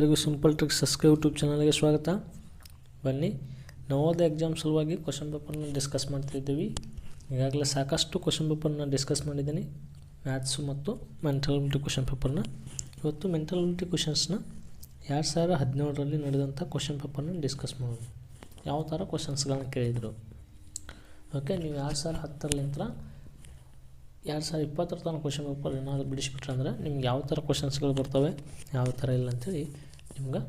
ಎಲ್ಲರಿಗೂ simple trick subscribe YouTube ಚಾನಲ್ಗೆ ಸ್ವಾಗತ. ಬನ್ನಿ ನವೋದಯ ಎಕ್ಸಾಮ್ ಸಲುವಾಗಿ ಕ್ವಶನ್ ಪೇಪರ್ನ ಡಿಸ್ಕಸ್ ಮಾಡ್ತಿದ್ದೀವಿ ಈಗಾಗಲೇ ಸಾಕಷ್ಟು ಕ್ವಶನ್ ಪೇಪರ್ನ ಡಿಸ್ಕಸ್ ಮಾಡಿದ್ದೀನಿ. ಮ್ಯಾಥ್ಸು ಮತ್ತು ಮೆಂಟಲಿಟಿ ಕ್ವಶನ್ ಪೇಪರ್ನ ಇವತ್ತು ಮೆಂಟಲಿಟಿ ಕ್ವಶನ್ಸ್ನ ಎರಡು ಸಾವಿರ ಹದಿನೇಳರಲ್ಲಿ ನಡೆದಂಥ ಕ್ವಶನ್ ಪೇಪರ್ನ ಡಿಸ್ಕಸ್ ಮಾಡೋದು ಯಾವ ಥರ ಕ್ವಶನ್ಸ್ಗಳನ್ನ ಕೇಳಿದರು? ಓಕೆ ನೀವು ಎರಡು ಸಾವಿರ ಹತ್ತರಲ್ಲಿಂತ ಎರಡು ಸಾವಿರ ಇಪ್ಪತ್ತರ ತನಕ ಕ್ವಶನ್ ಪೇಪರ್ ಏನಾದರೂ ಬಿಡಿಸ್ಬಿಟ್ರೆ ಅಂದರೆ ನಿಮ್ಗೆ ಯಾವ ಥರ ಕ್ವಶನ್ಸ್ಗಳು ಬರ್ತವೆ, ಯಾವ ಥರ ಇಲ್ಲ ಅಂತೇಳಿ ನಿಮ್ಗೆ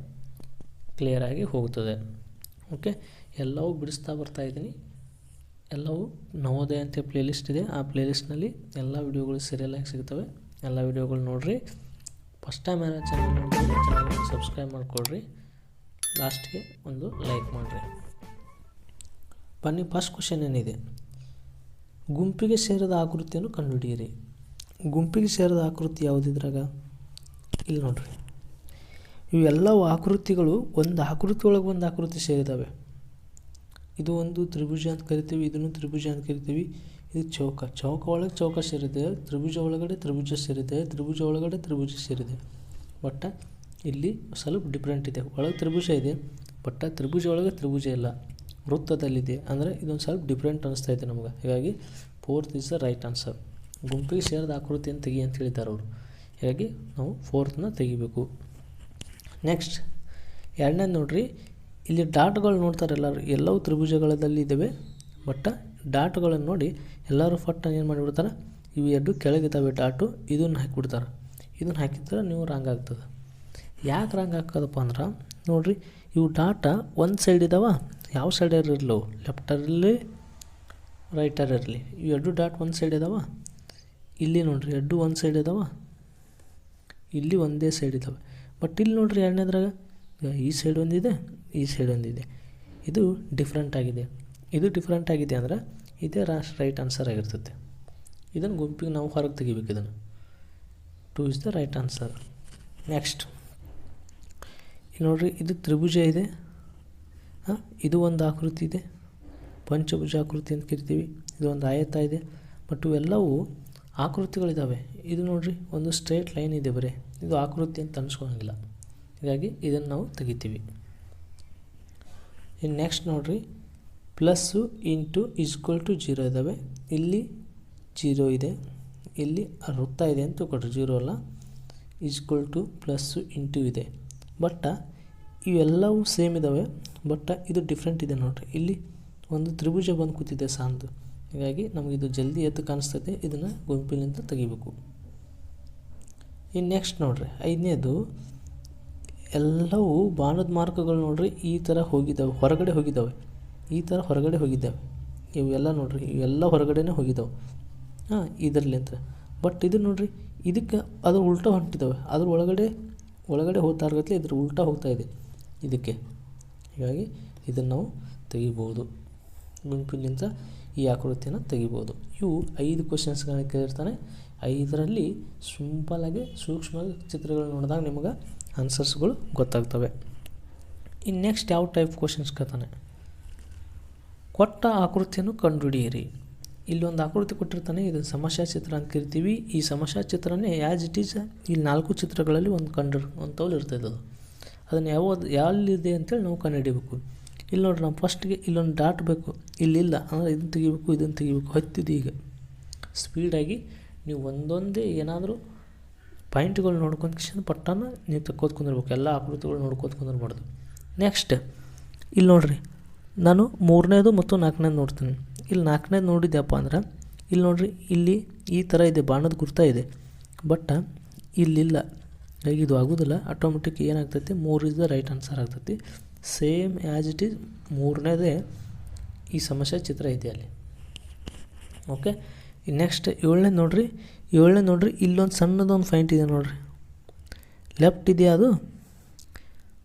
ಕ್ಲಿಯರಾಗಿ ಹೋಗ್ತದೆ. ಓಕೆ ಎಲ್ಲವೂ ಬಿಡಿಸ್ತಾ ಬರ್ತಾ ಇದ್ದೀನಿ. ಎಲ್ಲವೂ ನವೋದಯ ಅಂತ ಪ್ಲೇಲಿಸ್ಟ್ ಇದೆ. ಆ ಪ್ಲೇಲಿಸ್ಟ್ನಲ್ಲಿ ಎಲ್ಲ ವೀಡಿಯೋಗಳು ಸೀರಿಯಲಾಗಿ ಸಿಗ್ತವೆ. ಎಲ್ಲ ವೀಡಿಯೋಗಳು ನೋಡಿರಿ. ಫಸ್ಟ್ ಟೈಮ್ ಏನೋ ಚಾನಲ್ ನೋಡಿದ್ರೆ ಚಾನಲ್ಗೆ ಸಬ್ಸ್ಕ್ರೈಬ್ ಮಾಡಿಕೊಡ್ರಿ ಲಾಸ್ಟ್ಗೆ ಒಂದು ಲೈಕ್ ಮಾಡಿರಿ. ಬನ್ನಿ ಫಸ್ಟ್ ಕ್ವಶನ್ ಏನಿದೆ? ಗುಂಪಿಗೆ ಸೇರಿದ ಆಕೃತಿಯನ್ನು ಕಂಡುಹಿಡಿಯಿರಿ. ಗುಂಪಿಗೆ ಸೇರಿದ ಆಕೃತಿ ಯಾವುದಿದ್ರಾಗ ಇಲ್ಲಿ ನೋಡ್ರಿ. ಇವೆಲ್ಲವೂ ಆಕೃತಿಗಳು, ಒಂದು ಆಕೃತಿ ಒಳಗೆ ಒಂದು ಆಕೃತಿ ಸೇರಿದ್ದಾವೆ ಇದು ಒಂದು ತ್ರಿಭುಜ ಅಂತ ಕರಿತೀವಿ, ಇದನ್ನು ತ್ರಿಭುಜ ಅಂತ ಕರಿತೀವಿ. ಇದು ಚೌಕ. ಚೌಕ ಒಳಗೆ ಚೌಕ ಸೇರಿದೆ, ತ್ರಿಭುಜ ಒಳಗಡೆ ತ್ರಿಭುಜ ಸೇರಿದೆ, ತ್ರಿಭುಜ ಒಳಗಡೆ ತ್ರಿಭುಜ ಸೇರಿದೆ. ಬಟ್ ಇಲ್ಲಿ ಸ್ವಲ್ಪ ಡಿಫ್ರೆಂಟ್ ಇದೆ. ಒಳಗೆ ತ್ರಿಭುಜ ಇದೆ, ಬಟ್ ತ್ರಿಭುಜ ಒಳಗೆ ತ್ರಿಭುಜ ಇಲ್ಲ. ವೃತ್ತದಲ್ಲಿದೆ. ಅಂದರೆ ಇದೊಂದು ಸ್ವಲ್ಪ ಡಿಫ್ರೆಂಟ್ ಅನಿಸ್ತಾ ಇದೆ ನಮಗೆ. ಹೀಗಾಗಿ fourth is the right answer ಗುಂಪಿಗೆ ಸೇರಿದ ಆಕೃತಿಯನ್ನು ತೆಗಿ ಅಂತ ಹೇಳಿದ್ದಾರೆ ಅವರು. ಹೀಗಾಗಿ ನಾವು ಫೋರ್ತ್ನ ತೆಗಿಬೇಕು. ನೆಕ್ಸ್ಟ್ ಎರಡನೇದು ನೋಡ್ರಿ, ಇಲ್ಲಿ ಡಾಟ್ಗಳು ನೋಡ್ತಾರೆ ಎಲ್ಲರೂ. ಎಲ್ಲವೂ ತ್ರಿಭುಜಗಳಲ್ಲಿ ಇದ್ದಾವೆ ಬಟ್ ಡಾಟ್ಗಳನ್ನು ನೋಡಿ ಎಲ್ಲರೂ ಫಟ್ ಏನು ಮಾಡಿಬಿಡ್ತಾರೆ, ಇವು ಎರಡು ಕೆಳಗಿದ್ದಾವೆ ಡಾಟು, ಇದನ್ನು ಹಾಕಿಬಿಡ್ತಾರೆ. ಇದನ್ನು ಹಾಕಿದ್ರೆ ನೀವು ರಾಂಗ್ ಆಗ್ತದೆ. ಯಾಕೆ ರಾಂಗ್ ಹಾಕೋದಪ್ಪ ಅಂದ್ರೆ, ನೋಡಿರಿ, ಇವು ಡಾಟ ಒಂದು ಸೈಡ್ ಇದ್ದಾವ ಯಾವ ಸೈಡ್ ಲೆಫ್ಟರ್ ಇರಲಿ ರೈಟರ್ ಇರಲಿ. ಇವು ಎರಡು ಡಾಟ್ ಒಂದು ಸೈಡ್ ಇದ್ದಾವ ಇಲ್ಲಿ ನೋಡ್ರಿ, ಎರಡು ಒಂದು ಸೈಡ್ ಇದ್ದಾವ ಇಲ್ಲಿ ಒಂದೇ ಸೈಡ್ ಇದ್ದಾವೆ ಬಟ್ ಇಲ್ಲಿ ನೋಡ್ರಿ ಎರಡನೇದ್ರಾಗ ಈ ಸೈಡ್ ಒಂದಿದೆ, ಈ ಸೈಡ್ ಒಂದಿದೆ. ಇದು ಡಿಫ್ರೆಂಟ್ ಆಗಿದೆ. ಇದು ಡಿಫ್ರೆಂಟ್ ಆಗಿದೆ ಅಂದ್ರೆ ಇದೇ ರಾಶ್ ರೈಟ್ ಆನ್ಸರ್ ಆಗಿರ್ತದೆ ಇದನ್ನು ಗುಂಪಿಗೆ ನಾವು ಹೊರಗೆ ತೆಗಿಬೇಕು ಇದನ್ನು. Two is the right answer next ಇಲ್ಲಿ ನೋಡ್ರಿ, ಇದು ತ್ರಿಭುಜ ಇದೆ. ಇದು ಒಂದು ಆಕೃತಿ ಇದೆ. ಪಂಚಭುಜ ಆಕೃತಿ ಅಂತ ಕರಿತೀವಿ. ಇದು ಒಂದು ಆಯತ ಇದೆ. ಬಟ್ ಇವೆಲ್ಲವೂ ಆಕೃತಿಗಳಿದ್ದಾವೆ ಇದು ನೋಡಿರಿ, ಒಂದು ಸ್ಟ್ರೇಟ್ ಲೈನ್ ಇದೆ ಬರೀ. ಇದು ಆಕೃತಿ ಅಂತ ಅನ್ಸ್ಕೊಳಂಗಿಲ್ಲ. ಹೀಗಾಗಿ ಇದನ್ನು ನಾವು ತೆಗಿತೀವಿ. ಇನ್ನು ನೆಕ್ಸ್ಟ್ ನೋಡಿರಿ plus into equal to zero ಇದ್ದಾವೆ ಇಲ್ಲಿ ಜೀರೋ ಇದೆ. ಇಲ್ಲಿ ವೃತ್ತ ಇದೆ ಅಂತ ಕೊಡ್ರಿ ಜೀರೋ ಅಲ್ಲ. ಈಸ್ಕ್ವಲ್ ಟು ಪ್ಲಸ್ಸು ಇಂಟು ಇದೆ. ಬಟ್ ಇವೆಲ್ಲವೂ ಸೇಮ್ ಇದ್ದಾವೆ ಬಟ್ ಇದು ಡಿಫ್ರೆಂಟ್ ಇದೆ ನೋಡಿರಿ. ಇಲ್ಲಿ ಒಂದು ತ್ರಿಭುಜ ಬಂದು ಕೂತಿದೆ ಸಾಂದು. ಹೀಗಾಗಿ ನಮಗಿದು ಜಲ್ದಿ ಎದ್ದು ಕಾಣಿಸ್ತದೆ, ಇದನ್ನು ಗುಂಪಿನಿಂದ ತೆಗಿಬೇಕು. ಇನ್ನು ನೆಕ್ಸ್ಟ್ ನೋಡ್ರಿ, ಐದನೇದು, ಎಲ್ಲವೂ ಬಾಣದ ಮಾರ್ಕಗಳು ನೋಡ್ರಿ, ಈ ಥರ ಹೋಗಿದ್ದಾವೆ, ಹೊರಗಡೆ ಹೋಗಿದ್ದಾವೆ. ಈ ಥರ ಹೊರಗಡೆ ಹೋಗಿದ್ದಾವೆ. ಇವೆಲ್ಲ ನೋಡ್ರಿ, ಇವೆಲ್ಲ ಹೊರಗಡೆನೇ ಹೋಗಿದ್ದಾವೆ. ಹಾಂ ಇದರಲ್ಲಿಂತ ಬಟ್ ಇದು ನೋಡ್ರಿ, ಇದಕ್ಕೆ ಅದು ಉಲ್ಟಾ ಹೊಂಟಿದ್ದಾವೆ. ಅದ್ರ ಒಳಗಡೆ ಒಳಗಡೆ ಹೋಗ್ತಾ ಇರಗತ್ಲೆ ಇದ್ರ ಉಲ್ಟಾ ಹೋಗ್ತಾ ಇದೆ. ಇದಕ್ಕೆ. ಹೀಗಾಗಿ ಇದನ್ನು ನಾವು ತೆಗಿಬೋದು. ಗುಂಪಿನಿಂದ ಈ ಆಕೃತಿಯನ್ನು ತೆಗಿಬೋದು. ಇವು ಐದು ಕ್ವಶನ್ಸ್ಗಳನ್ನ ಕೇಳಿರ್ತಾನೆ. ಐದರಲ್ಲಿ ಸಿಂಪಲಾಗಿ ಸೂಕ್ಷ್ಮ ಚಿತ್ರಗಳು ನೋಡಿದಾಗ ನಿಮಗೆ ಆನ್ಸರ್ಸ್ಗಳು ಗೊತ್ತಾಗ್ತವೆ. ಇನ್ನು ನೆಕ್ಸ್ಟ್ ಯಾವ ಟೈಪ್ ಕ್ವಶನ್ಸ್ ಕೇಳ್ತಾನೆ. ಕೊಟ್ಟ ಆಕೃತಿಯನ್ನು ಕಂಡುಹಿಡಿಯಿರಿ. ಇಲ್ಲಿ ಒಂದು ಆಕೃತಿ ಕೊಟ್ಟಿರ್ತಾನೆ ಇದು ಸಮಸ್ಯಾ ಚಿತ್ರ ಅಂತ ಕರಿತೀವಿ. ಈ ಸಮಸ್ಯಾ ಚಿತ್ರನೇ ಆ್ಯಸ್ ಇಟ್ ಈಸ್ ಇಲ್ಲಿ ನಾಲ್ಕು ಚಿತ್ರಗಳಲ್ಲಿ ಒಂದು ಕಂಡು ಒಂದು ಇರ್ತದೆ ಅದು ಅದನ್ನು ಯಾವ ಎಲ್ಲಿದೆ ಅಂತೇಳಿ ನಾವು ಕಂಡುಹಿಡಿಬೇಕು. ಇಲ್ಲಿ ನೋಡ್ರಿ, ನಾವು ಫಸ್ಟ್ಗೆ ಇಲ್ಲೊಂದು ಡಾಟ್ ಬೇಕು. ಇಲ್ಲಿಲ್ಲ, ಅಂದರೆ ಇದನ್ನು ತೆಗಿಬೇಕು ಇದನ್ನು ತೆಗಿಬೇಕು ಹತ್ತಿದೆ ಈಗ ಸ್ಪೀಡಾಗಿ ನೀವು ಒಂದೊಂದೇ ಏನಾದರೂ ಪಾಯಿಂಟ್ಗಳು ನೋಡ್ಕೊಂಡು ಕಿಶನ್ ಪಟ್ಟನ ನೀವು ತಕ್ಕೋತ್ಕೊಂಡಿರ್ಬೇಕು ಎಲ್ಲ ಆಕೃತಿಗಳು ನೋಡ್ಕೋತ ಕುಂದಿರ್ಬಾರ್ದು. ನೆಕ್ಸ್ಟ್ ಇಲ್ಲಿ ನೋಡ್ರಿ, ನಾನು ಮೂರನೇದು ಮತ್ತು ನಾಲ್ಕನೇದು ನೋಡ್ತೀನಿ. ಇಲ್ಲಿ ನಾಲ್ಕನೇದು ನೋಡಿದ್ಯಪ್ಪ ಅಂದ್ರೆ ಇಲ್ಲಿ ನೋಡ್ರಿ, ಇಲ್ಲಿ ಈ ಥರ ಇದೆ, ಬಾಣದ ಗುರ್ತ ಇದೆ. ಬಟ್ ಇಲ್ಲಿಲ್ಲ. ಈಗ ಇದು ಆಗೋದಿಲ್ಲ ಆಟೋಮೆಟಿಕ್ ಏನಾಗ್ತೈತಿ, ಮೂರು ಇಸ್ ದ ರೈಟ್ ಆನ್ಸರ್ ಆಗ್ತೈತಿ. ಸೇಮ್ ಆ್ಯಸ್ ಇಟ್ ಈಸ್ ಮೂರನೇದೇ ಈ ಸಮಸ್ಯೆ ಚಿತ್ರ ಇದೆ ಅಲ್ಲಿ ಓಕೆ ನೆಕ್ಸ್ಟ್ ಏಳನೇ ನೋಡ್ರಿ. ಏಳನೇ ನೋಡ್ರಿ, ಇಲ್ಲೊಂದು ಸಣ್ಣದೊಂದು ಫೈಂಟ್ ಇದೆ ನೋಡ್ರಿ. ಲೆಫ್ಟ್ ಇದೆಯಾ ಅದು?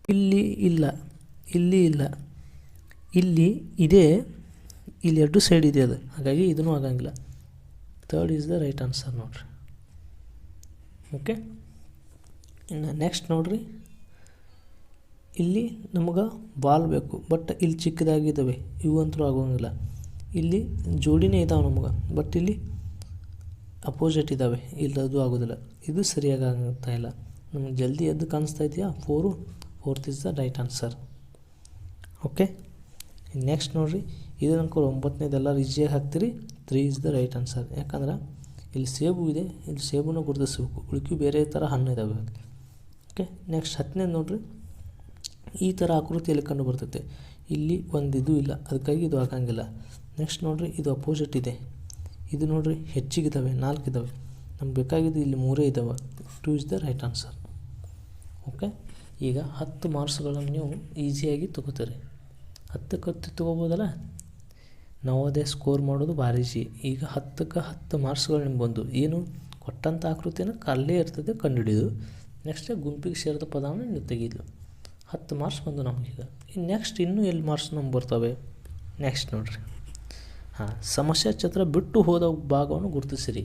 ಇಲ್ಲಿ ಇಲ್ಲ ಇಲ್ಲಿ ಇಲ್ಲ. ಇಲ್ಲಿ ಇದೆ, ಇಲ್ಲಿ ಎರಡು ಸೈಡ್ ಇದೆ ಅದು. ಹಾಗಾಗಿ ಇದೂ ಆಗಂಗಿಲ್ಲ. Third is the right answer ನೋಡ್ರಿ. ಓಕೆ ಇನ್ನು ನೆಕ್ಸ್ಟ್ ನೋಡ್ರಿ. ಇಲ್ಲಿ ನಮಗೆ ಬಾಲ್ ಬೇಕು ಬಟ್ ಇಲ್ಲಿ ಚಿಕ್ಕದಾಗಿದ್ದಾವೆ ಇವಂತೂ ಆಗೋಂಗಿಲ್ಲ. ಇಲ್ಲಿ ಜೋಡಿನೇ ಇದ್ದಾವೆ ನಮಗೆ ಬಟ್ ಇಲ್ಲಿ ಅಪೋಸಿಟ್ ಇದ್ದಾವೆ ಇಲ್ಲಿ ಅದು ಆಗೋದಿಲ್ಲ. ಇದು ಸರಿಯಾಗಿ ಆಗ್ತಾ ಇಲ್ಲ. ನಮ್ಗೆ ಜಲ್ದಿ ಎದ್ದು ಕಾಣಿಸ್ತಾ ಇದೆಯಾ? Four fourth is the right answer okay next ನೋಡಿರಿ, ಇದು ಕೂಡ ಒಂಬತ್ತನೇದೆಲ್ಲ ಈಸಿಯಾಗಿ ಹಾಕ್ತೀರಿ three is the right answer ಯಾಕಂದ್ರೆ ಇಲ್ಲಿ ಸೇಬು ಇದೆ, ಇಲ್ಲಿ ಸೇಬನ್ನು ಗುರುತಿಸಬೇಕು ಉಳ್ಕಿ ಬೇರೆ ಥರ ಹಣ್ಣು ಇದ್ದಾವೆ ಓಕೆ ನೆಕ್ಸ್ಟ್ ಹತ್ತನೇದು ನೋಡಿರಿ. ಈ ಥರ ಆಕೃತಿಯಲ್ಲಿ ಕಂಡು ಬರ್ತೈತೆ ಇಲ್ಲಿ ಒಂದು ಇದು ಇಲ್ಲ ಅದಕ್ಕಾಗಿ ಇದು ಹಾಕಂಗಿಲ್ಲ. ನೆಕ್ಸ್ಟ್ ನೋಡಿರಿ, ಇದು ಅಪೋಸಿಟ್ ಇದೆ. ಇದು ನೋಡಿರಿ ಹೆಚ್ಚಿಗಿದ್ದಾವೆ ನಾಲ್ಕು ಇದ್ದಾವೆ ನಮ್ಗೆ ಬೇಕಾಗಿದ್ದು ಇಲ್ಲಿ ಮೂರೇ ಇದ್ದಾವೆ two is the right answer okay ಈಗ ಹತ್ತು ಮಾರ್ಕ್ಸ್ಗಳನ್ನು ನೀವು ಈಸಿಯಾಗಿ ತೊಗೋತೀರಿ. ಹತ್ತಕ್ಕೆ ಹತ್ತು ತೊಗೋಬೋದಲ್ಲ? ನವೋದಯ ಸ್ಕೋರ್ ಮಾಡೋದು ಭಾರಿ ಈಸಿ ಈಗ ಹತ್ತಕ್ಕೆ ಹತ್ತು ಮಾರ್ಕ್ಸ್ಗಳು ನಿಮ್ಗೆ ಬಂದು. ಏನು? ಕೊಟ್ಟಂಥ ಆಕೃತಿಯನ್ನು ಕಲ್ಲೇ ಇರ್ತದೆ ಕಂಡುಹಿಡಿದು ನೆಕ್ಸ್ಟ್ ಗುಂಪಿಗೆ ಸೇರಿದ ಪದವನ್ನು ನೀವು ತೆಗೀದು ಹತ್ತು ಮಾರ್ಕ್ಸ್ ಬಂದು ನಮಗೀಗ ನೆಕ್ಸ್ಟ್ ಇನ್ನೂ ಎಲ್ಲಿ ಮಾರ್ಕ್ಸ್ ನಮ್ಗೆ ಬರ್ತವೆ? ನೆಕ್ಸ್ಟ್ ನೋಡಿರಿ. ಹಾಂ, ಸಮಸ್ಯೆ ಚತ್ರ ಬಿಟ್ಟು ಹೋದ ಭಾಗವನ್ನು ಗುರುತಿಸಿರಿ.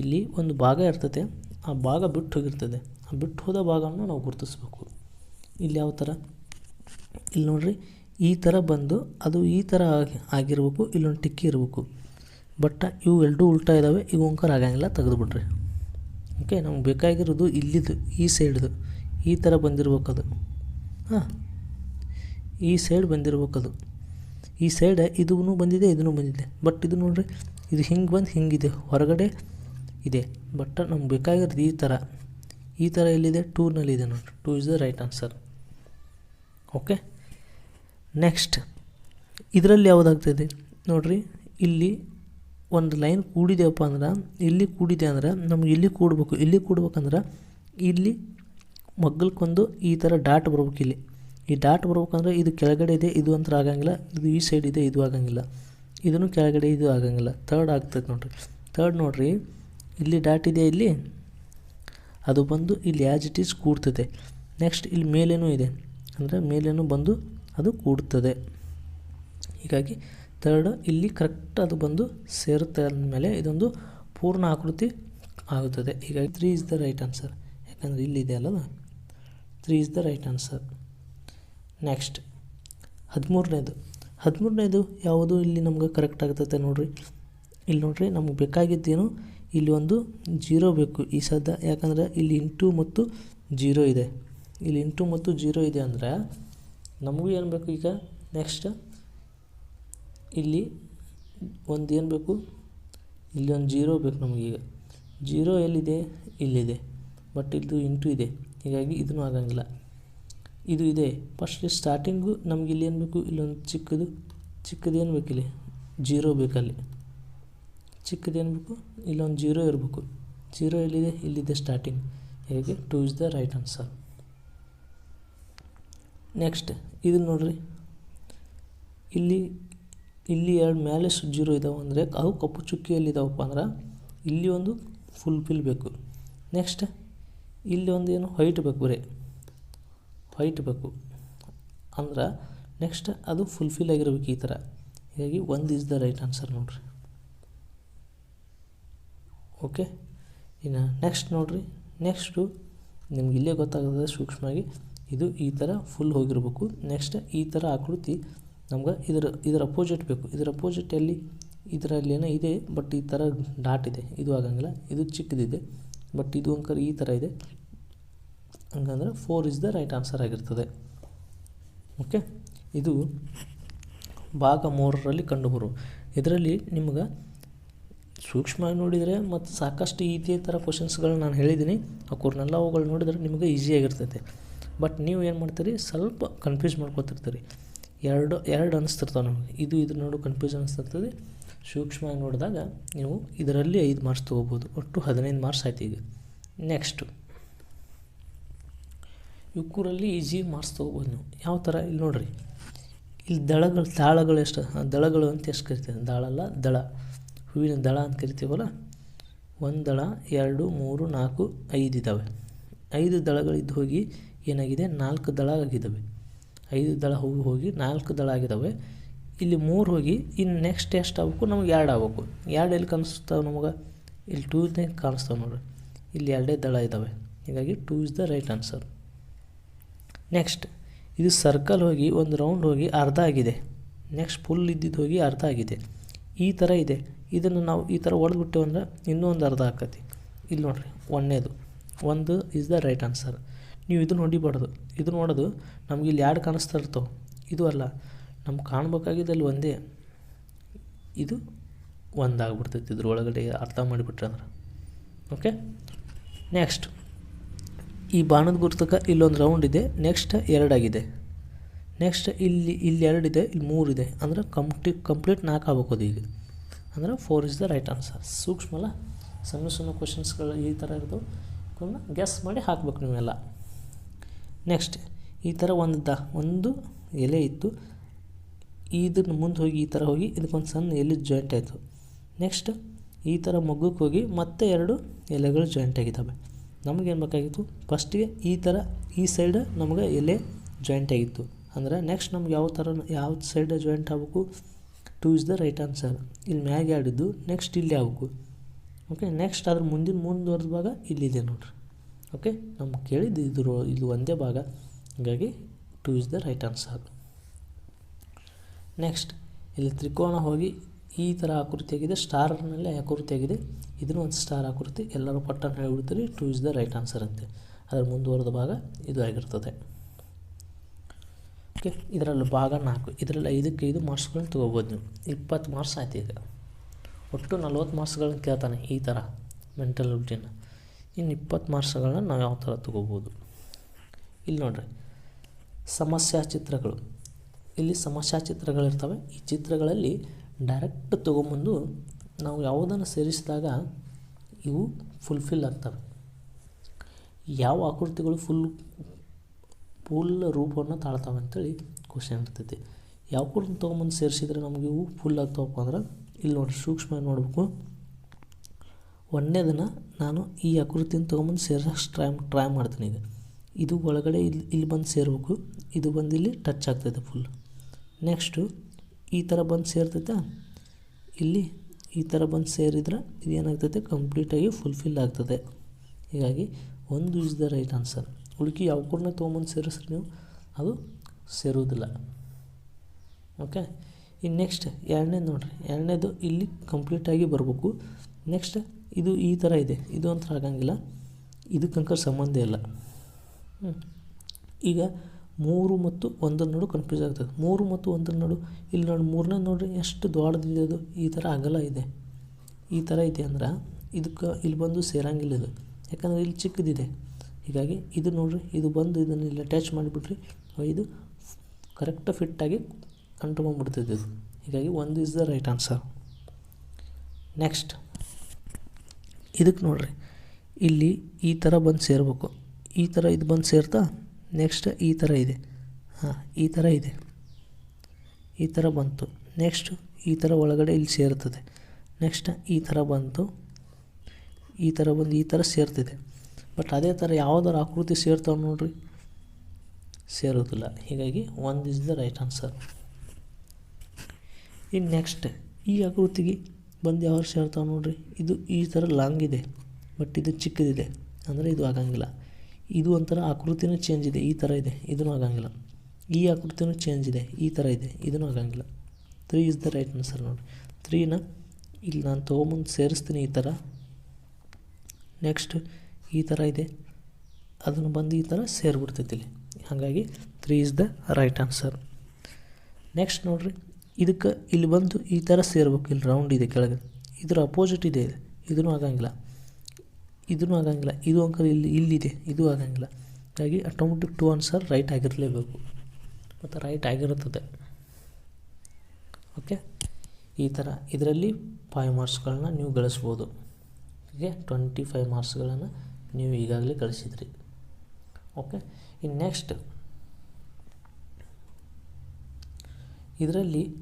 ಇಲ್ಲಿ ಒಂದು ಭಾಗ ಇರ್ತದೆ. ಆ ಭಾಗ ಬಿಟ್ಟು ಹೋಗಿರ್ತದೆ. ಆ ಬಿಟ್ಟು ಹೋದ ಭಾಗವನ್ನು ನಾವು ಗುರುತಿಸ್ಬೇಕು. ಇಲ್ಲಿ ಯಾವ ಥರ? ಇಲ್ಲಿ ನೋಡ್ರಿ, ಈ ಥರ ಬಂದು ಅದು ಈ ಥರ ಆಗಿ, ಆಗಿರ್ಬೇಕು, ಇಲ್ಲೊಂದು ಟಿಕ್ಕಿ ಇರಬೇಕು. ಬಟ್ ಇವು ಎರಡೂ ಉಲ್ಟಾ ಇದ್ದಾವೆ ಈಗ ಒಂಕರ ಆಗಂಗಿಲ್ಲ, ತೆಗೆದುಬಿಡ್ರಿ. ಓಕೆ ನಮ್ಗೆ ಬೇಕಾಗಿರೋದು ಇಲ್ಲಿದು, ಈ ಸೈಡ್ದು ಈ ಥರ ಬಂದಿರ್ಬೇಕದು. ಹಾಂ. ಈ ಸೈಡ್ ಬಂದಿರ್ಬೇಕದು. ಈ ಸೈಡ್ ಇದೂ ಬಂದಿದೆ ಇದೂ ಬಂದಿದೆ. ಬಟ್ ಇದು ನೋಡ್ರಿ, ಇದು ಹಿಂಗೆ ಬಂದು ಹಿಂಗಿದೆ. ಹೊರಗಡೆ ಇದೆ. ಬಟ್ ನಮ್ಗೆ ಬೇಕಾಗಿರೋದು ಈ ಥರ ಈ ಥರ ಎಲ್ಲಿದೆ? ಟೂನಲ್ಲಿದೆ ನೋಡಿರಿ. Two is the right answer okay next ಇದರಲ್ಲಿ ಯಾವುದಾಗ್ತದೆ? ನೋಡ್ರಿ, ಇಲ್ಲಿ ಒಂದು ಲೈನ್ ಕೂಡಿದೆಯಪ್ಪ ಅಂದ್ರೆ, ಇಲ್ಲಿ ಕೂಡಿದೆ ಅಂದ್ರೆ, ನಮ್ಗೆ ಇಲ್ಲಿ ಕೂಡಬೇಕು. ಇಲ್ಲಿ ಕೂಡ್ಬೇಕಂದ್ರೆ, ಇಲ್ಲಿ ಮಗ್ಗಲ್ಕೊಂದು ಈ ಥರ ಡಾಟ್ ಬರ್ಬೇಕು ಇಲ್ಲಿ. ಈ ಡಾಟ್ ಬರ್ಬೇಕಂದ್ರೆ ಇದು ಕೆಳಗಡೆ ಇದೆ, ಇದು ಅಂತ ಆಗಂಗಿಲ್ಲ. ಇದು ಈ ಸೈಡ್ ಇದೆ, ಇದು ಆಗಂಗಿಲ್ಲ. ಇದನ್ನು ಕೆಳಗಡೆ ಇದು ಆಗಂಗಿಲ್ಲ. ತರ್ಡ್ ಆಗ್ತದೆ ನೋಡಿರಿ. ತರ್ಡ್ ನೋಡಿರಿ. ಇಲ್ಲಿ ಡಾಟ್ ಇದೆ ಇಲ್ಲಿ? ಅದು ಬಂದು ಇಲ್ಲಿ ಆ್ಯಸ್ ಇಟ್ ಈಸ್ ಕೂಡ್ತದೆ. ನೆಕ್ಸ್ಟ್ ಇಲ್ಲಿ ಮೇಲೇನೂ ಇದೆ. ಅಂದರೆ ಮೇಲೇನೂ ಬಂದು ಅದು ಕೂಡ್ತದೆ. ಹೀಗಾಗಿ ತರ್ಡ್ ಇಲ್ಲಿ ಕರೆಕ್ಟ್ ಅದು ಬಂದು ಸೇರುತ್ತೆ ಅಂದಮೇಲೆ ಇದೊಂದು ಪೂರ್ಣ ಆಕೃತಿ ಆಗುತ್ತದೆ. ಹೀಗಾಗಿ three is the right answer ಯಾಕಂದರೆ ಇಲ್ಲಿದೆ ಅಲ್ಲದ three is the right answer next ಹದಿಮೂರನೇದು. ಹದಿಮೂರನೇದು ಯಾವುದು? ಇಲ್ಲಿ ನಮ್ಗೆ ಕರೆಕ್ಟ್ ಆಗ್ತೈತೆ ನೋಡಿರಿ. ಇಲ್ಲಿ ನೋಡಿರಿ, ನಮ್ಗೆ ಬೇಕಾಗಿದ್ದೇನು ಇಲ್ಲಿ ಒಂದು ಜೀರೋ ಬೇಕು. ಈ ಸದ್ಯ ಯಾಕಂದರೆ ಇಲ್ಲಿ ಇಂಟು ಮತ್ತು ಜೀರೋ ಇದೆ. ಇಲ್ಲಿ ಇಂಟು ಮತ್ತು ಜೀರೋ ಇದೆ ಅಂದರೆ ನಮಗೂ ಏನು ಬೇಕು ಈಗ? ನೆಕ್ಸ್ಟ್ ಇಲ್ಲಿ ಒಂದು ಏನು ಬೇಕು? ಇಲ್ಲಿ ಒಂದು ಜೀರೋ ಬೇಕು ನಮಗೀಗ ಜೀರೋ ಎಲ್ಲಿದೆ? ಇಲ್ಲಿದೆ. ಬಟ್ ಇದು ಇಂಟು ಇದೆ. ಹೀಗಾಗಿ ಇದೂ ಆಗಂಗಿಲ್ಲ. ಇದು ಇದೆ. ಫಸ್ಟ್ ಸ್ಟಾರ್ಟಿಂಗು ನಮ್ಗೆ ಇಲ್ಲಿ ಏನು ಬೇಕು? ಇಲ್ಲೊಂದು ಚಿಕ್ಕದು. ಚಿಕ್ಕದು ಏನು ಇಲ್ಲಿ? ಜೀರೋ ಬೇಕಲ್ಲಿ ಚಿಕ್ಕದು ಏನು ಬೇಕು? ಇಲ್ಲೊಂದು ಜೀರೋ ಇರಬೇಕು. ಜೀರೋ ಎಲ್ಲಿದೆ? ಇಲ್ಲಿದೆ ಸ್ಟಾರ್ಟಿಂಗ್ ಹೇಗೆ two is the right answer next ಇದು ನೋಡ್ರಿ. ಇಲ್ಲಿ ಇಲ್ಲಿ ಎರಡು ಮೇಲೆ ಜೀರೋ ಇದಾವೆ ಅಂದರೆ ಅವು ಕಪ್ಪು ಚುಕ್ಕಿಯಲ್ಲಿ ಇದಾವಪ್ಪ ಅಂದ್ರೆ ಇಲ್ಲಿ ಒಂದು ಫುಲ್ಫಿಲ್ ಬೇಕು. ನೆಕ್ಸ್ಟ್ ಇಲ್ಲಿ ಒಂದು ಏನು ಹೈಟ್ ಬೇಕು ಬರೀ. ಹೈಟ್ ಬೇಕು. ಅಂದ್ರೆ ನೆಕ್ಸ್ಟ್ ಅದು ಫುಲ್ಫಿಲ್ ಆಗಿರ್ಬೇಕು ಈ ಥರ ಹೀಗಾಗಿ ಒಂದು ಇಸ್ ದ ರೈಟ್ ಆನ್ಸರ್ ನೋಡ್ರಿ. ಓಕೆ ಇನ್ನು ನೆಕ್ಸ್ಟ್ ನೋಡಿರಿ. ನೆಕ್ಸ್ಟು ನಿಮ್ಗೆ ಇಲ್ಲೇ ಗೊತ್ತಾಗುತ್ತೆ ಸೂಕ್ಷ್ಮವಾಗಿ ಇದು ಈ ಥರ ಫುಲ್ ಹೋಗಿರ್ಬೇಕು. ನೆಕ್ಸ್ಟ್ ಈ ಥರ ಆಕೃತಿ ನಮ್ಗೆ ಇದರ ಇದರ ಅಪೋಸಿಟ್ ಬೇಕು. ಇದರ ಅಪೋಸಿಟ್ ಎಲ್ಲಿ ಇದರಲ್ಲಿ ಏನೋ ಇದೆ ಬಟ್ ಈ ಥರ ಡಾಟ್ ಇದೆ. ಇದು ಆಗಂಗಿಲ್ಲ. ಇದು ಚಿಕ್ಕದಿದೆ ಬಟ್ ಇದು ಅಂಕರ್ ಈ ಥರ ಇದೆ. ಹಂಗಂದ್ರೆ four is the right answer ಆಗಿರ್ತದೆ. ಓಕೆ ಇದು ಭಾಗ ಮೂರರಲ್ಲಿ ಕಂಡುಬರು. ಇದರಲ್ಲಿ ನಿಮ್ಗೆ ಸೂಕ್ಷ್ಮವಾಗಿ ನೋಡಿದರೆ ಮತ್ತು ಸಾಕಷ್ಟು ಇದೇ ಥರ ಕ್ವಶನ್ಸ್ಗಳು ನಾನು ಹೇಳಿದ್ದೀನಿ ಕೂರ್ನೆಲ್ಲ ಅವುಗಳು ನೋಡಿದರೆ ನಿಮಗೆ ಈಸಿಯಾಗಿರ್ತೈತೆ ಬಟ್ ನೀವು ಏನು ಮಾಡ್ತೀರಿ? ಸ್ವಲ್ಪ ಕನ್ಫ್ಯೂಸ್ ಮಾಡ್ಕೊತಿರ್ತೀರಿ. ಎರಡು ಎರಡು ಅನಿಸ್ತಿರ್ತಾವೆ ನಮಗೆ. ಇದು ಇದು ನೋಡು ಕನ್ಫ್ಯೂಸ್ ಅನಿಸ್ತಿರ್ತದೆ. ಸೂಕ್ಷ್ಮವಾಗಿ ನೋಡಿದಾಗ ನೀವು ಇದರಲ್ಲಿ ಐದು ಮಾರ್ಕ್ಸ್ ತೊಗೋಬೋದು. ಒಟ್ಟು ಹದಿನೈದು ಮಾರ್ಕ್ಸ್ ಆಯ್ತು ಈಗ. ನೆಕ್ಸ್ಟು ಯುಕ್ಕೂರಲ್ಲಿ ಈಜಿ ಮಾರ್ಕ್ಸ್ ತೊಗೋಬೋದು ನೀವು ಯಾವ ಥರ, ಇಲ್ಲಿ ನೋಡಿರಿ. ಇಲ್ಲಿ ದಳಗಳು, ತಾಳಗಳು ಎಷ್ಟು? ದಳಗಳು ಅಂತ ಎಷ್ಟು ಕರಿತೀವಿ? ದಾಳಲ್ಲ ದಳ. ಹೂವಿನ ದಳ ಅಂತ ಕರಿತೀವಲ್ಲ? ಒಂದು ದಳ, ಎರಡು, ಮೂರು, ನಾಲ್ಕು, ಐದು ಇದ್ದಾವೆ ಐದು ದಳಗಳಿದ್ದು ಹೋಗಿ ಏನಾಗಿದೆ? ನಾಲ್ಕು ದಳ ಆಗಿದ್ದಾವೆ ಐದು ದಳ ಹೂವು ಹೋಗಿ ನಾಲ್ಕು ದಳ ಆಗಿದ್ದಾವೆ ಇಲ್ಲಿ ಮೂರು ಹೋಗಿ ಇನ್ನು ನೆಕ್ಸ್ಟ್ ಎಷ್ಟು ಆಗ್ಬೇಕು? ನಮಗೆ ಎರಡು ಆಗ್ಬೇಕು. ಎರಡು ಎಲ್ಲಿ ಕಾಣಿಸ್ತಾವೆ ನಮಗೆ? ಇಲ್ಲಿ ಟೂನೇ ಕಾಣಿಸ್ತಾವೆ ನೋಡ್ರಿ. ಇಲ್ಲಿ ಎರಡೇ ದಳ ಇದ್ದಾವೆ ಹೀಗಾಗಿ two is the right answer next ಇದು ಸರ್ಕಲ್ ಹೋಗಿ ಒಂದು ರೌಂಡ್ ಹೋಗಿ ಅರ್ಧ ಆಗಿದೆ. ನೆಕ್ಸ್ಟ್ ಫುಲ್ ಇದ್ದಿದ್ದು ಹೋಗಿ ಅರ್ಧ ಆಗಿದೆ. ಈ ಥರ ಇದೆ. ಇದನ್ನು ನಾವು ಈ ಥರ ಹೊಡೆದ್ಬಿಟ್ಟೆವು ಅಂದ್ರೆ ಇನ್ನೂ ಒಂದು ಅರ್ಧ ಆಕತಿ. ಇಲ್ಲಿ ನೋಡಿರಿ ಒಂದೇದು ಒಂದು ಇಸ್ ದ ರೈಟ್ ಆನ್ಸರ್ ನೀವು ಇದನ್ನು ಹೊಡಿಬಾರ್ದು. ಇದು ನೋಡೋದು ನಮ್ಗೆ ಇಲ್ಲಿ ಎರಡು ಕಾಣಿಸ್ತಾ ಇರ್ತೋ? ಇದು ಅಲ್ಲ. ನಮ್ಗೆ ಕಾಣ್ಬೇಕಾಗಿದ್ದು ಅಲ್ಲಿ ಒಂದೇ. ಇದು ಒಂದಾಗ್ಬಿಡ್ತೈತಿ ಇದ್ರೊಳಗಡೆ ಅರ್ಥ ಮಾಡಿಬಿಟ್ರೆ ಅಂದ್ರೆ. ಓಕೆ ನೆಕ್ಸ್ಟ್ ಈ ಬಾಣದ ಗುರ್ತಕ ಇಲ್ಲೊಂದು ರೌಂಡ್ ಇದೆ. ನೆಕ್ಸ್ಟ್ ಎರಡಾಗಿದೆ. ನೆಕ್ಸ್ಟ್ ಇಲ್ಲಿ ಇಲ್ಲಿ ಎರಡಿದೆ, ಇಲ್ಲಿ ಮೂರಿದೆ. ಅಂದರೆ ಕಂಪ್ಟಿ ಕಂಪ್ಲೀಟ್ ನಾಲ್ಕು ಆಗ್ಬೇಕು ಈಗ. ಅಂದರೆ four is the right answer ಸೂಕ್ಷ್ಮ ಅಲ್ಲ ಸಣ್ಣ ಸಣ್ಣ ಕ್ವಶನ್ಸ್ಗಳು ಈ ಥರ ಇರೋದು. ಇವನ್ನ ಗ್ಯಾಸ್ ಮಾಡಿ ಹಾಕ್ಬೇಕು ನೀವೆಲ್ಲ. ನೆಕ್ಸ್ಟ್ ಈ ಥರ ಒಂದು ದ, ಒಂದು ಎಲೆ ಇತ್ತು. ಇದನ್ನ ಮುಂದೆ ಹೋಗಿ, ಈ ಥರ ಹೋಗಿ, ಇದಕ್ಕೊಂದು ಸಣ್ಣ ಎಲೆ ಜಾಯಿಂಟ್ ಆಯಿತು. ನೆಕ್ಸ್ಟ್ ಈ ಥರ ಮಗ್ಗಕ್ಕೆ ಹೋಗಿ ಮತ್ತೆ ಎರಡು ಎಲೆಗಳು ಜಾಯಿಂಟ್ ಆಗಿದ್ದಾವೆ. ನಮಗೇನು ಬೇಕಾಗಿತ್ತು? ಫಸ್ಟಿಗೆ ಈ ಥರ ಈ ಸೈಡ್ ನಮಗೆ ಎಲೆ ಜಾಯಿಂಟ್ ಆಗಿತ್ತು. ಅಂದರೆ ನೆಕ್ಸ್ಟ್ ನಮ್ಗೆ ಯಾವ ಥರ ಯಾವ ಸೈಡ್ ಜಾಯಿಂಟ್ ಆಗಬೇಕು? Two is the right answer ಇಲ್ಲಿ ಮ್ಯಾಗೆ ಆಡಿದ್ದು ನೆಕ್ಸ್ಟ್ ಇಲ್ಲಿ ಆಗಬೇಕು. ಓಕೆ ನೆಕ್ಸ್ಟ್ ಅದ್ರ ಮುಂದಿನ ಮುಂದುವರೆದ ಭಾಗ ಇಲ್ಲಿದೆ ನೋಡ್ರಿ. ಓಕೆ ನಮ್ಗೆ ಕೇಳಿದ್ದು ಇದು ಇದು ಒಂದೇ ಭಾಗ. ಹಾಗಾಗಿ two is the right answer next ಇಲ್ಲಿ ತ್ರಿಕೋನ ಹೋಗಿ ಈ ಥರ ಆಕೃತಿಯಾಗಿದೆ ಸ್ಟಾರ್ನಲ್ಲಿ ಆಕೃತಿಯಾಗಿದೆ ಇದನ್ನು ಒಂದು ಸ್ಟಾರ್ ಆಕೃತಿ ಎಲ್ಲರೂ ಪಟ್ಟನ್ನು ಹೇಳ್ಬಿಡ್ತೀರಿ two is the right answer ಅಂತೆ. ಅದರ ಮುಂದುವರೆದ ಭಾಗ ಇದು ಆಗಿರ್ತದೆ. ಓಕೆ ಇದರಲ್ಲಿ ಭಾಗ ನಾಲ್ಕು. ಇದರಲ್ಲಿ ಐದಕ್ಕೆ ಐದು ಮಾರ್ಕ್ಸ್ಗಳನ್ನ ತೊಗೋಬೋದು ನೀವು. ಇಪ್ಪತ್ತು ಮಾರ್ಕ್ಸ್ ಆಯ್ತು ಈಗ. ಒಟ್ಟು ನಲ್ವತ್ತು ಮಾರ್ಕ್ಸ್ಗಳನ್ನ ಕೇಳ್ತಾನೆ ಈ ಥರ ಮೆಂಟಲ್ ರುಟೀನ್ ಇನ್ನು ಇಪ್ಪತ್ತು ಮಾರ್ಕ್ಸ್ಗಳನ್ನ ನಾವು ಯಾವ ಥರ ತೊಗೋಬೋದು? ಇಲ್ಲಿ ನೋಡ್ರಿ. ಸಮಸ್ಯಾ ಚಿತ್ರಗಳು. ಇಲ್ಲಿ ಸಮಸ್ಯಾ ಚಿತ್ರಗಳಿರ್ತವೆ. ಈ ಚಿತ್ರಗಳಲ್ಲಿ ಡೈರೆಕ್ಟ್ ತೊಗೊಂಬಂದು ನಾವು ಯಾವುದನ್ನು ಸೇರಿಸಿದಾಗ ಇವು ಫುಲ್ಫಿಲ್ ಆಗ್ತವೆ. ಯಾವ ಆಕೃತಿಗಳು ಫುಲ್ ಫುಲ್ ರೂಪವನ್ನು ತಾಳ್ತಾವೆ ಅಂತೇಳಿ ಕ್ವಶನ್ ಇರ್ತೈತಿ. ಯಾವ ಕೂಡ ತೊಗೊಂಬಂದು ಸೇರಿಸಿದ್ರೆ ನಮಗೆ ಇವು ಫುಲ್ ಆಗ್ತಾವಪ್ಪ ಅಂದ್ರೆ ಇಲ್ಲಿ ನೋಡಿರಿ ಸೂಕ್ಷ್ಮ ನೋಡಬೇಕು. ಒಂದನೇದನ್ನು ನಾನು ಈ ಆಕೃತಿನ ತೊಗೊಂಬಂದು ಸೇರ್ಸೋಕೆ ಟ್ರೈ ಟ್ರೈ ಮಾಡ್ತೀನಿ ಈಗ. ಇದು ಒಳಗಡೆ ಇಲ್ಲಿ ಇಲ್ಲಿ ಬಂದು ಸೇರಬೇಕು. ಇದು ಬಂದು ಇಲ್ಲಿ ಟಚ್ ಆಗ್ತೈತೆ ಫುಲ್ ನೆಕ್ಸ್ಟು ಈ ಥರ ಬಂದು ಸೇರ್ತೈತೆ? ಇಲ್ಲಿ ಈ ಥರ ಬಂದು ಸೇರಿದ್ರೆ ಇದೇನಾಗ್ತೈತೆ? ಕಂಪ್ಲೀಟಾಗಿ ಫುಲ್ಫಿಲ್ ಆಗ್ತದೆ. ಹೀಗಾಗಿ ಒಂದು ಇಸ್ ದ ರೈಟ್ ಆನ್ಸರ್ ಹುಡುಕಿ ಯಾವ ಕೂಡ ತೊಗೊಂಬಂದು ಸೇರಿಸ್ರಿ ನೀವು, ಅದು ಸೇರೋದಿಲ್ಲ. ಓಕೆ ಇನ್ನು ನೆಕ್ಸ್ಟ್ ಎರಡನೇದು ನೋಡಿರಿ. ಎರಡನೇದು ಇಲ್ಲಿ ಕಂಪ್ಲೀಟಾಗಿ ಬರಬೇಕು. ನೆಕ್ಸ್ಟ್ ಇದು ಈ ಥರ ಇದೆ. ಇದು ಅಂತ ಆಗಂಗಿಲ್ಲ ಇದಕ್ಕಂಕ ಸಂಬಂಧ ಇಲ್ಲ. ಈಗ ಮೂರು ಮತ್ತು ಒಂದರ ನಡು ಕನ್ಫ್ಯೂಸ್ ಆಗ್ತದೆ. ಮೂರು ಮತ್ತು ಒಂದರ ನಡು, ಇಲ್ಲಿ ನೋಡಿ ಮೂರನೇ ನೋಡಿರಿ ಎಷ್ಟು ದೊಡ್ಡದಿದೆ ಅದು. ಈ ಥರ ಅಗಲ ಇದೆ. ಈ ಥರ ಇದೆ ಅಂದ್ರೆ ಇದಕ್ಕೆ ಇಲ್ಲಿ ಬಂದು ಸೇರಂಗಿಲ್ಲ ಇದು. ಯಾಕಂದರೆ ಇಲ್ಲಿ ಚಿಕ್ಕದಿದೆ. ಹೀಗಾಗಿ ಇದು ನೋಡಿರಿ, ಇದು ಬಂದು ಇದನ್ನು ಇಲ್ಲಿ ಅಟ್ಯಾಚ್ ಮಾಡಿಬಿಟ್ರಿ ಇದು ಕರೆಕ್ಟ್ ಫಿಟ್ಟಾಗಿ ಅಂಟ್ಕೊಂಡ್ಬಿಡ್ತದೆ ಇದು. ಹೀಗಾಗಿ ಒಂದು is the right answer next ಇದಕ್ಕೆ ನೋಡ್ರಿ, ಇಲ್ಲಿ ಈ ಥರ ಬಂದು ಸೇರಬೇಕು. ಈ ಥರ ಇದು ಬಂದು ಸೇರ್ತಾ ನೆಕ್ಸ್ಟ್ ಈ ಥರ ಇದೆ. ಹಾಂ, ಈ ಥರ ಇದೆ. ಈ ಥರ ಬಂತು. ನೆಕ್ಸ್ಟ್ ಈ ಥರ ಒಳಗಡೆ ಇಲ್ಲಿ ಸೇರ್ತದೆ. ನೆಕ್ಸ್ಟ್ ಈ ಥರ ಬಂತು. ಈ ಥರ ಬಂದು ಈ ಥರ ಸೇರ್ತಿದೆ. ಬಟ್ ಅದೇ ಥರ ಯಾವುದಾದ್ರು ಆಕೃತಿ ಸೇರ್ತಾವೆ ನೋಡ್ರಿ. ಸೇರೋದಿಲ್ಲ. ಹೀಗಾಗಿ ಒಂದು ಇಸ್ ದ ರೈಟ್ ಆನ್ಸರ್ ಇನ್ನು ನೆಕ್ಸ್ಟ್ ಈ ಆಕೃತಿಗೆ ಬಂದು ಯಾವ್ದು ಸೇರ್ತಾವೆ ನೋಡ್ರಿ. ಇದು ಈ ಥರ ಲಾಂಗ್ ಇದೆ. ಬಟ್ ಇದು ಚಿಕ್ಕದಿದೆ. ಅಂದರೆ ಇದು ಆಗಂಗಿಲ್ಲ. ಇದು ಒಂಥರ ಆಕೃತಿನೂ ಚೇಂಜ್ ಇದೆ, ಈ ಥರ ಇದೆ ಇದೂ ಆಗಂಗಿಲ್ಲ. ಈ ಆಕೃತಿನೂ ಚೇಂಜ್ ಇದೆ, ಈ ಥರ ಇದೆ ಇದೂ ಆಗಂಗಿಲ್ಲ. Three is the right answer ನೋಡಿ. ತ್ರೀನ ಇಲ್ಲಿ ನಾನು ತೊಗೊಂಬಂದು ಸೇರಿಸ್ತೀನಿ ಈ ಥರ ನೆಕ್ಸ್ಟ್ ಈ ಥರ ಇದೆ. ಅದನ್ನು ಬಂದು ಈ ಥರ ಸೇರಿಬಿಡ್ತೈತಿ ಇಲ್ಲಿ. ಹಾಗಾಗಿ three is the right answer next ನೋಡಿರಿ, ಇದಕ್ಕೆ ಇಲ್ಲಿ ಬಂದು ಈ ಥರ ಸೇರ್ಬೇಕು. ಇಲ್ಲಿ ರೌಂಡ್ ಇದೆ ಕೆಳಗೆ. ಇದರ ಅಪೋಸಿಟ್ ಇದೆ. ಇದು ಆಗಂಗಿಲ್ಲ. ಇದೂ ಆಗಂಗಿಲ್ಲ. ಇದು ಅಂಕಲ್ ಇಲ್ಲಿ, ಇಲ್ಲಿದೆ. ಇದು ಆಗಂಗಿಲ್ಲ. ಹಾಗಾಗಿ ಆಟೋಮೆಟಿಕ್ ಟು ಆನ್ಸರ್ ರೈಟ್ ಆಗಿರಲೇಬೇಕು. ಮತ್ತು ರೈಟ್ ಆಗಿರುತ್ತದೆ. ಓಕೆ ಈ ಥರ ಇದರಲ್ಲಿ ಫೈವ್ ಮಾರ್ಕ್ಸ್ಗಳನ್ನ ನೀವು ಗಳಿಸ್ಬೋದು. ಹೀಗೆ ಟ್ವೆಂಟಿ ಫೈವ್ ಮಾರ್ಕ್ಸ್ಗಳನ್ನು ನೀವು ಈಗಾಗಲೇ ಗಳಿಸಿದ್ರಿ. ಓಕೆ ಇನ್ನು ನೆಕ್ಸ್ಟ್ ಇದರಲ್ಲಿ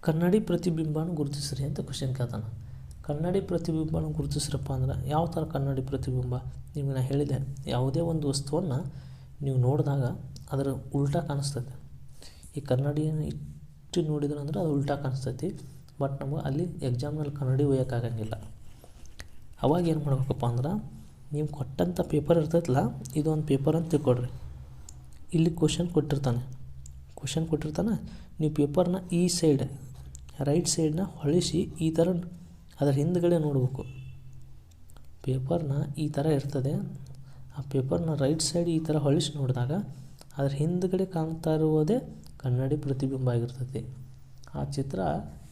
ಕನ್ನಡಿ ಪ್ರತಿಬಿಂಬನ ಗುರುತಿಸ್ರಿ ಅಂತ ಕ್ವಶನ್ ಕೇಳ್ತಾನೆ. ಕನ್ನಡಿ ಪ್ರತಿಬಿಂಬನ ಗುರುತಿಸ್ರಪ್ಪ ಅಂದ್ರೆ ಯಾವ ಥರ ಕನ್ನಡಿ ಪ್ರತಿಬಿಂಬ? ನಿಮಗೆ ನಾನು ಹೇಳಿದೆ, ಯಾವುದೇ ಒಂದು ವಸ್ತುವನ್ನು ನೀವು ನೋಡಿದಾಗ ಅದರ ಉಲ್ಟಾ ಕಾಣಿಸ್ತೈತೆ. ಈ ಕನ್ನಡಿಯನ್ನು ಇಟ್ಟು ನೋಡಿದ್ರೆ ಅಂದ್ರೆ ಅದು ಉಲ್ಟಾ ಕಾಣಿಸ್ತೈತಿ, ಬಟ್ ನಮಗೆ ಅಲ್ಲಿ ಎಕ್ಸಾಮ್ನಲ್ಲಿ ಕನ್ನಡಿ ಒಯ್ಯೋಕ್ಕಾಗಂಗಿಲ್ಲ. ಅವಾಗ ಏನು ಮಾಡ್ಬೇಕಪ್ಪ ಅಂದ್ರೆ, ನೀವು ಕೊಟ್ಟಂಥ ಪೇಪರ್ ಇರ್ತೈತಲ್ಲ, ಇದೊಂದು ಪೇಪರ್ ಅಂತ ತಿಳ್ಕೊಡ್ರಿ ಇಲ್ಲಿ ಕ್ವಶನ್ ಕೊಟ್ಟಿರ್ತಾನೆ. ಕ್ವಶನ್ ಕೊಟ್ಟಿರ್ತಾನೆ, ನೀವು ಪೇಪರ್ನ ಈ ಸೈಡ್, ರೈಟ್ ಸೈಡ್ನ ಹೊಳಿಸಿ ಈ ಥರ ಅದರ ಹಿಂದುಗಡೆ ನೋಡಬೇಕು. ಪೇಪರ್ನ ಈ ಥರ ಇರ್ತದೆ. ಆ ಪೇಪರ್ನ ರೈಟ್ ಸೈಡ್ ಈ ಥರ ಹೊಳಿಸಿ ನೋಡಿದಾಗ ಅದರ ಹಿಂದುಗಡೆ ಕಾಣ್ತಾ ಇರುವುದೇ ಕನ್ನಡಿ ಪ್ರತಿಬಿಂಬ ಆಗಿರ್ತದೆ. ಆ ಚಿತ್ರ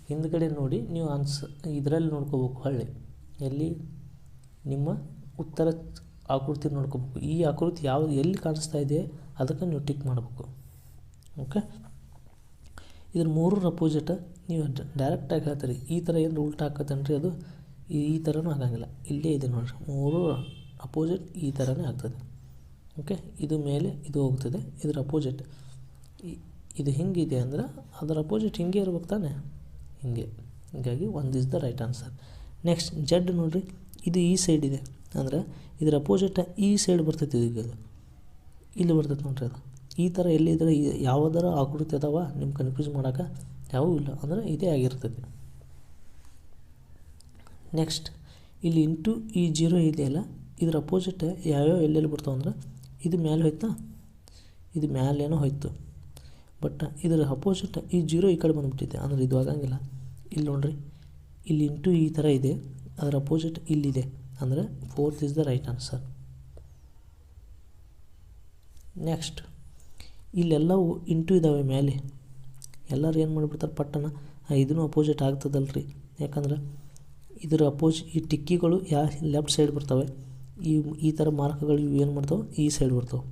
ಹಿಂದ್ಗಡೆ ನೋಡಿ ನೀವು ಅನ್ಸ್ ಇದರಲ್ಲಿ ನೋಡ್ಕೋಬೇಕು ಹೊಳ್ಳಿ. ಎಲ್ಲಿ? ನಿಮ್ಮ ಉತ್ತರ ಆಕೃತಿ ನೋಡ್ಕೋಬೇಕು. ಈ ಆಕೃತಿ ಯಾವುದು ಎಲ್ಲಿ ಕಾಣಿಸ್ತಾ ಇದೆ ಅದಕ್ಕೆ ನೀವು ಟಿಕ್ ಮಾಡಬೇಕು. ಓಕೆ? ಇದ್ರ ಮೂರು ಅಪೋಸಿಟ್ ನೀವು ಡೈರೆಕ್ಟಾಗಿ ಹೇಳ್ತೀರಿ, ಈ ಥರ ಏನು ಉಲ್ಟಾ ಹಾಕತ್ತೇನ್ರಿ ಅದು? ಈ ಥರನೂ ಆಗಂಗಿಲ್ಲ. ಇಲ್ಲೇ ಇದೆ ನೋಡಿರಿ, ಮೂರು ಅಪೋಸಿಟ್ ಈ ಥರನೇ ಆಗ್ತದೆ. ಓಕೆ ಇದು ಮೇಲೆ ಇದು ಹೋಗ್ತದೆ, ಇದರ ಅಪೋಸಿಟ್ ಇದು ಹಿಂಗಿದೆ ಅಂದ್ರೆ ಅದರ ಅಪೋಸಿಟ್ ಹಿಂಗೆ ಇರ್ಬೇಕು ತಾನೆ? ಹಿಂಗೆ. ಹೀಗಾಗಿ ಒಂದು is the right answer next Z ನೋಡಿರಿ, ಇದು ಈ ಸೈಡ್ ಇದೆ. ಅಂದ್ರೆ ಇದರ ಅಪೋಸಿಟ್ ಈ ಸೈಡ್ ಬರ್ತೈತಿ ಇದು ಇಲ್ಲಿ ಬರ್ತೈತೆ ನೋಡ್ರಿ ಅದು. ಈ ಥರ ಎಲ್ಲಿದ್ರೆ ಯಾವುದರ ಆಕೃತಿ ಅದಾವ? ನಿಮ್ಮ ಕನ್ಫ್ಯೂಸ್ ಮಾಡೋಕೆ ಯಾವೂ ಇಲ್ಲ. ಅಂದರೆ ಇದೇ ಆಗಿರ್ತದೆ. ನೆಕ್ಸ್ಟ್ ಇಲ್ಲಿ ಇಂಟು ಈ ಜೀರೋ ಇದೆಯಲ್ಲ ಇದರ ಅಪೋಸಿಟ್ ಯಾವ್ಯಾವ ಎಲ್ಲೆಲ್ಲಿ ಬರ್ತಾವೆ ಅಂದ್ರೆ ಇದು ಮೇಲೆ ಹೋಯ್ತಾ? ಇದು ಮ್ಯಾಲೇನೋ ಹೋಯ್ತು. ಬಟ್ ಇದರ ಅಪೋಸಿಟ್ ಈ ಜೀರೋ ಈ ಕಡೆ ಬಂದುಬಿಟ್ಟಿದೆ. ಅಂದರೆ ಇದು ಆಗಂಗಿಲ್ಲ. ಇಲ್ಲಿ ನೋಡ್ರಿ, ಇಲ್ಲಿ ಇಂಟು ಈ ಥರ ಇದೆ. ಅದರ ಅಪೋಸಿಟ್ ಇಲ್ಲಿದೆ. ಅಂದರೆ fourth is the right answer next ಇಲ್ಲೆಲ್ಲವೂ into ಇದ್ದಾವೆ ಮೇಲೆ ಎಲ್ಲರೂ ಏನು ಮಾಡಿಬಿಡ್ತಾರೆ? ಪಟ್ಟಣ ಇದನ್ನು ಅಪೋಸಿಟ್ ಆಗ್ತದಲ್ರಿ. ಯಾಕಂದ್ರೆ ಇದರ ಅಪೋಸಿ ಈ ಟಿಕ್ಕಿಗಳು ಯಾ ಲೆಫ್ಟ್ ಸೈಡ್ ಬರ್ತವೆ. ಈ ಈ ಥರ ಮಾರ್ಕ್ಗಳು ಇವು ಏನು ಮಾಡ್ತಾವೆ? ಈ ಸೈಡ್ ಬರ್ತವೆ.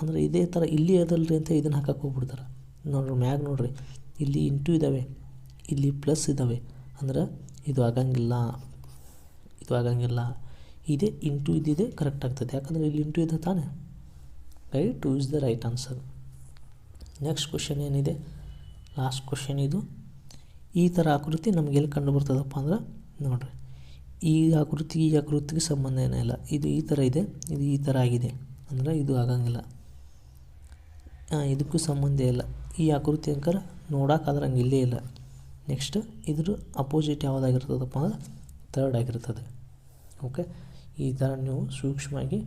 ಅಂದರೆ ಇದೇ ಥರ ಇಲ್ಲಿ ಅದಲ್ರಿ ಅಂತ ಇದನ್ನು ಹಾಕಕ್ಕೆ ಹೋಗ್ಬಿಡ್ತಾರೆ. ನೋಡ್ರಿ, ಮ್ಯಾಗ ನೋಡ್ರಿ. ಇಲ್ಲಿ ಇಂಟು ಇದ್ದಾವೆ ಇಲ್ಲಿ ಪ್ಲಸ್ ಇದ್ದಾವೆ ಅಂದ್ರೆ ಇದು ಆಗಂಗಿಲ್ಲ ಇದು ಆಗಂಗಿಲ್ಲ. ಇದೇ ಇಂಟು ಇದ್ದಿದೆ ಕರೆಕ್ಟ್ ಆಗ್ತದೆ. ಯಾಕಂದರೆ ಇಲ್ಲಿ ಇಂಟು ಇದೆ ತಾನೇ? Right two is the right answer next question ಏನಿದೆ? ಲಾಸ್ಟ್ ಕ್ವಶನ್ ಇದು. ಈ ಥರ ಆಕೃತಿ ನಮ್ಗೆ ಎಲ್ಲಿ ಕಂಡು ಬರ್ತದಪ್ಪ ಅಂದ್ರೆ ನೋಡಿರಿ. ಈ ಆಕೃತಿ, ಈ ಆಕೃತಿಗೆ ಸಂಬಂಧ ಏನಿಲ್ಲ ಇದು ಈ ಥರ ಇದೆ, ಇದು ಈ ಥರ ಆಗಿದೆ ಅಂದರೆ ಇದು ಆಗಂಗಿಲ್ಲ. ಇದಕ್ಕೂ ಸಂಬಂಧ ಇಲ್ಲ. ಈ ಆಕೃತಿ ಅಂಕರ ನೋಡೋಕ್ಕಾದ್ರೆ ಹಂಗೆ ಇಲ್ಲೇ ಇಲ್ಲ. ನೆಕ್ಸ್ಟ್ ಇದ್ರ ಅಪೋಸಿಟ್ ಯಾವುದಾಗಿರ್ತದಪ್ಪ ಅಂದ್ರೆ ಥರ್ಡ್ ಆಗಿರ್ತದೆ. ಓಕೆ ಈ ಥರ ನೀವು ಸೂಕ್ಷ್ಮವಾಗಿ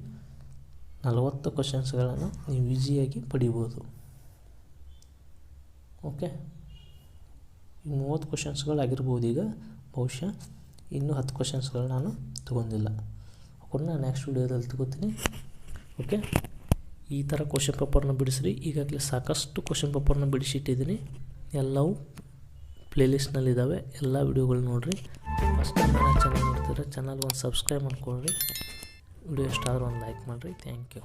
ನಲವತ್ತು ಕ್ವಶನ್ಸ್ಗಳನ್ನು ನೀವು ಈಸಿಯಾಗಿ ಪಡಿಬೋದು. ಓಕೆ ಈ ಮೂವತ್ತು ಕ್ವಶನ್ಸ್ಗಳಾಗಿರ್ಬೋದು ಈಗ. ಬಹುಶಃ ಇನ್ನೂ ಹತ್ತು ಕ್ವಶನ್ಸ್ಗಳು ನಾನು ತೊಗೊಂಡಿಲ್ಲ. ಅವನ್ನ ನೆಕ್ಸ್ಟ್ ವೀಡಿಯೋದಲ್ಲಿ ತಗೋತೀನಿ. ಓಕೆ ಈ ಥರ ಕ್ವಶನ್ ಪೇಪರ್ನ ಬಿಡಿಸ್ರಿ. ಈಗಾಗಲೇ ಸಾಕಷ್ಟು ಕ್ವಶನ್ ಪೇಪರ್ನ ಬಿಡಿಸಿಟ್ಟಿದ್ದೀನಿ. ಎಲ್ಲವೂ ಪ್ಲೇಲಿಸ್ಟ್ನಲ್ಲಿದ್ದಾವೆ ಎಲ್ಲ ವಿಡಿಯೋಗಳು ನೋಡಿರಿ. ಫಸ್ಟ್ ಟೈಮ್ ಚಾನಲ್ ನೋಡ್ತೀರ ಚಾನಲ್ ಒಂದು ಸಬ್ಸ್ಕ್ರೈಬ್ ಮಾಡ್ಕೊಳ್ರಿ. ವಿಡಿಯೋ ಇಷ್ಟ ಆದರೂ ಒಂದು ಲೈಕ್ ಮಾಡಿರಿ. Thank you